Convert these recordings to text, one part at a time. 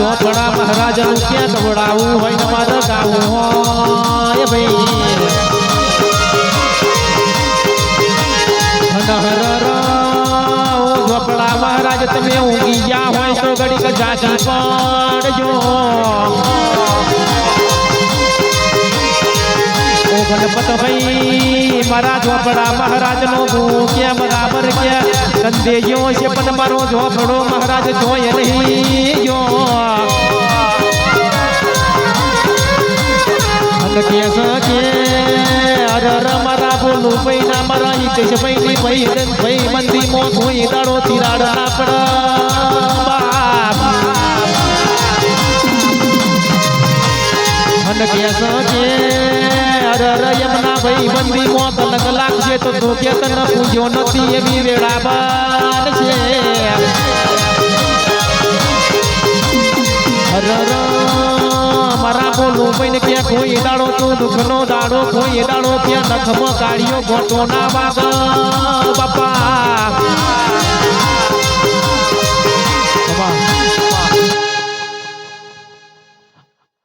ઝોપડા મહારાજનું ક્યાં ગવડાવું હોય ને મારે ગાવું હોય ભાઈ હનહર ઓ ઝોપડા મહારાજ તમે ઊંઘી ગયા હોય તો ઘડીક જાગી પડજો ઓ ગણપત ભાઈ મારા ઝોપડા મહારાજ નો હું કે બરાબર કે. કંદેયો છે, પણ મારો ઝોપડો મહારાજ જોય નહીં અને કે સકે અરર મારા બોલું પૈના મારા હિતેશ ભાઈ ની ભાઈ દન ભાઈ મંદી મો ધોઈ દાડો તિરાડ આપડા બાપ. અને કે સકે અરર યમના ભાઈ બંદી મો કલક લાગશે તો ધોકે તન પૂજો નથી એવી વેળા બાદ છે. મારા બોલું ભાઈ કે કોઈ દાડો તું દુઃખનો દાડો, કોઈ દાડો ત્યાં નખમાં કાઢ્યો ગોટો ના બાપા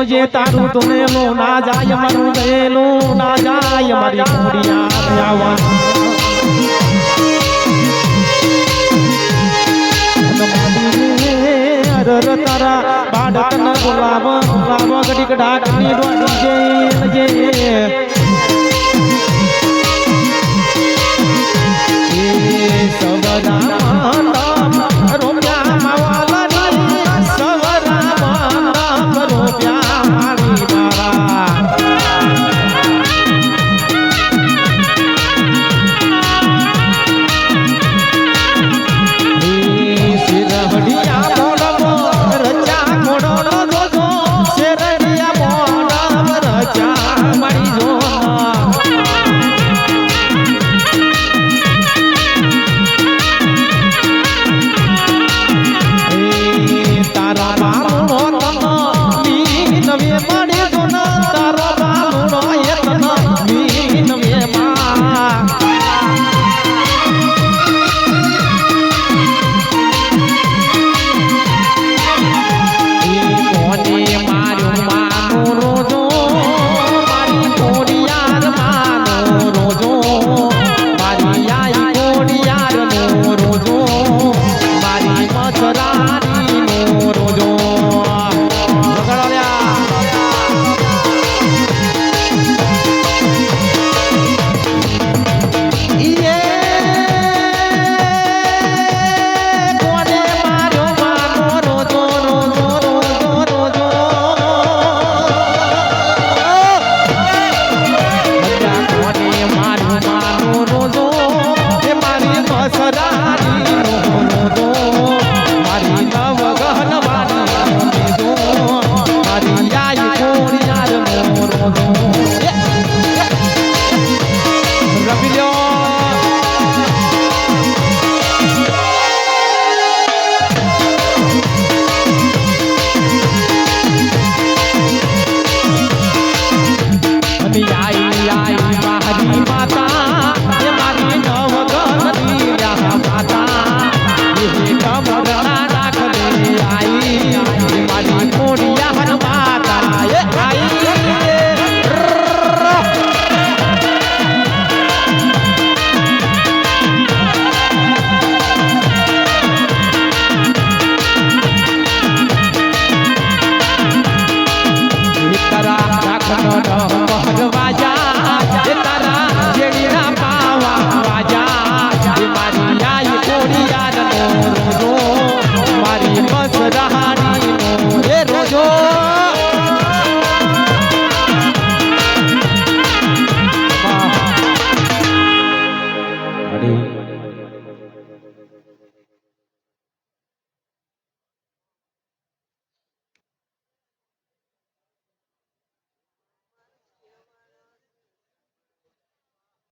જોજે જોજે તારું તુનેલો ના જાય મારું ગયેલો ના જાય મારી ઘોડિયા આવા અરર તારા બાળકના ગુલાબ ગુલાબ ઘડીક ડાકની ડોલી જે જે